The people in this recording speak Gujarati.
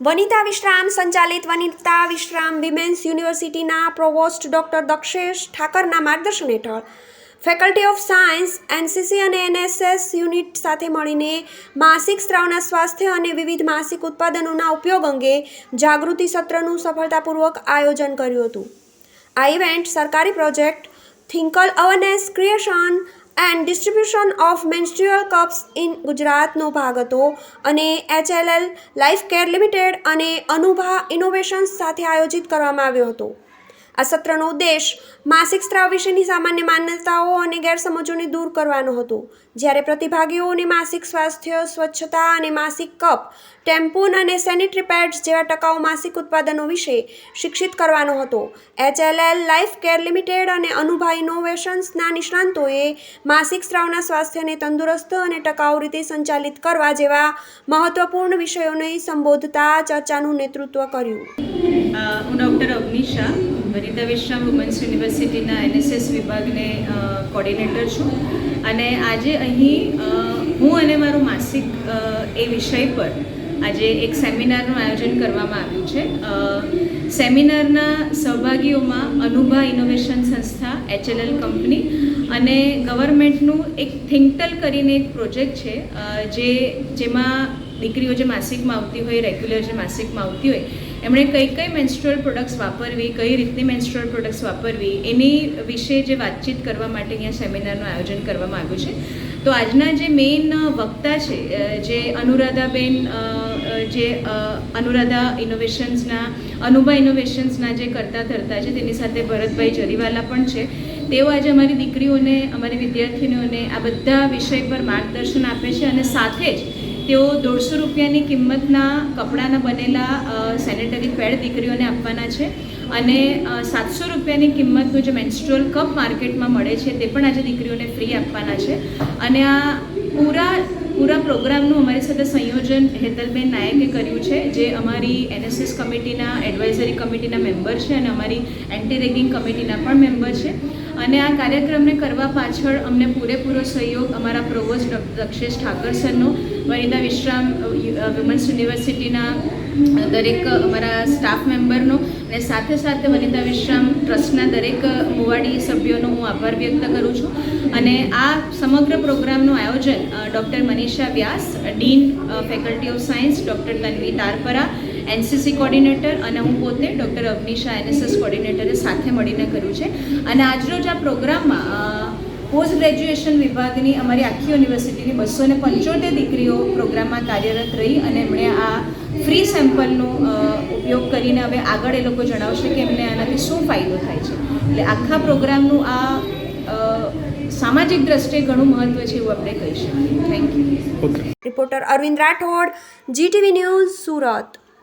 વનિતા વિશ્રામ, સંચાલિત વનિતા વિશ્રામ, વિમેન્સ યુનિવર્સિટીના પ્રોવોસ્ટ ડોક્ટર દક્ષેશ ઠાકરના માર્ગદર્શન હેઠળ ફેકલ્ટી ઓફ સાયન્સ, એનસીસી અને એનએસએસ યુનિટ સાથે મળીને માસિક સ્ત્રાવના સ્વાસ્થ્ય અને વિવિધ માસિક ઉત્પાદનોના ઉપયોગ અંગે જાગૃતિ સત્રનું સફળતાપૂર્વક આયોજન કર્યું હતું. આ ઇવેન્ટ સરકારી project Thinkal awareness creation and distribution of menstrual cups in ગુજરાતનો ભાગ હતો અને એચએલએલ લાઈફ કેર લિમિટેડ અને અનુભા ઇનોવેશન્સ સાથે આયોજિત કરવામાં આવ્યો હતો. આ સત્રનો ઉદ્દેશ માસિક સ્ત્રાવ વિશેની સામાન્ય માન્યતાઓ અને ગેરસમજોને દૂર કરવાનો હતો. જ્યારે પ્રતિભાગીઓને માસિક સ્વાસ્થ્ય, સ્વચ્છતા અને માસિક કપ, ટેમ્પૂન અને સેનિટરી પેડ્સ જેવા ટકાઉ માસિક ઉત્પાદનો વિશે શિક્ષિત કરવાનો હતો. એચએલએલ લાઈફ કેર લિમિટેડ અને અનુભા ઇનોવેશન્સના નિષ્ણાંતોએ માસિક સ્ત્રાવના સ્વાસ્થ્યને તંદુરસ્ત અને ટકાઉ રીતે સંચાલિત કરવા જેવા મહત્વપૂર્ણ વિષયોને સંબોધતા ચર્ચાનું નેતૃત્વ કર્યું. ડૉક્ટર વનિતા વિશ્રામ વુમન્સ યુનિવર્સિટીના એનએસએસ વિભાગને કોર્ડિનેટર છું. અને આજે અહીં હું અને મારું માસિક એ વિષય પર આજે એક સેમિનારનું આયોજન કરવામાં આવ્યું છે. સેમિનારના સહભાગીઓમાં અનુભા ઇનોવેશન સંસ્થા, એચએલએલ કંપની અને ગવર્મેન્ટનું એક થિંકટલ કરીને એક પ્રોજેક્ટ છે જે, જેમાં દીકરીઓ જે માસિકમાં આવતી હોય, રેગ્યુલર જે માસિકમાં આવતી હોય એમણે કઈ કઈ મેન્સ્ટ્રલ પ્રોડક્ટ્સ વાપરવી, કઈ રીતની મેન્સ્ટ્રલ પ્રોડક્ટ્સ વાપરવી, એની વિશે જે વાતચીત કરવા માટે અહીંયા સેમિનારનું આયોજન કરવામાં આવ્યું છે. તો આજના જે મેઇન વક્તા છે જે અનુરાધાબેન જે અનુરાધા ઇનોવેશન્સના અનુભા ઇનોવેશન્સના જે કરતા ધરતા છે, તેની સાથે ભરતભાઈ જરીવાલા પણ છે. તેઓ આજે અમારી દીકરીઓને, અમારી વિદ્યાર્થીનીઓને આ બધા વિષય પર માર્ગદર્શન આપે છે અને સાથે જ તેઓ દોઢસો રૂપિયાની કિંમતના કપડાના બનેલા સેનેટરી પેડ દીકરીઓને આપવાના છે અને સાતસો રૂપિયાની કિંમતનું જે મેન્સ્ટ્રુઅલ કપ માર્કેટમાં મળે છે તે પણ આજે દીકરીઓને ફ્રી આપવાના છે. અને આ પૂરા પૂરા પ્રોગ્રામનું અમારી સાથે સંયોજન હેતલબેન નાયકે કર્યું છે, જે અમારી એનએસએસ કમિટીના એડવાઇઝરી કમિટીના મેમ્બર છે અને અમારી એન્ટી રેગિંગ કમિટીના પણ મેમ્બર છે. અને આ કાર્યક્રમને કરવા પાછળ અમને પૂરેપૂરો સહયોગ અમારા પ્રોવોસ દક્ષેશ ઠાકર સરનો, વનિતા વિશ્રામ વુમન્સ યુનિવર્સિટીના દરેક અમારા સ્ટાફ મેમ્બરનો અને સાથે સાથે વનિતા વિશ્રામ ટ્રસ્ટના દરેક મુવાડી સભ્યોનો હું આભાર વ્યક્ત કરું છું. અને આ સમગ્ર પ્રોગ્રામનું આયોજન doctor Manisha Vyas, dean faculty of science, doctor Tanvi Tarpara, NCC coordinator અને હું પોતે, ડૉક્ટર અવનિશા એનએસએસ કોર્ડિનેટરે સાથે મળીને કર્યું છે. અને આજરોજ આ પ્રોગ્રામમાં પોસ્ટ ગ્રેજ્યુએશન વિભાગની અમારી આખી યુનિવર્સિટીની બસો ને પંચોતેર દીકરીઓ પ્રોગ્રામમાં કાર્યરત રહી અને એમણે આ ફ્રી સેમ્પલનો ઉપયોગ કરીને હવે આગળ એ લોકો જણાવશે કે એમને આનાથી શું ફાયદો થાય છે. એટલે આખા પ્રોગ્રામનું આ સામાજિક દ્રષ્ટિએ ઘણું મહત્ત્વ છે એવું આપણે કહી શકીએ thank you reporter Arvind Rathod GTV news Surat.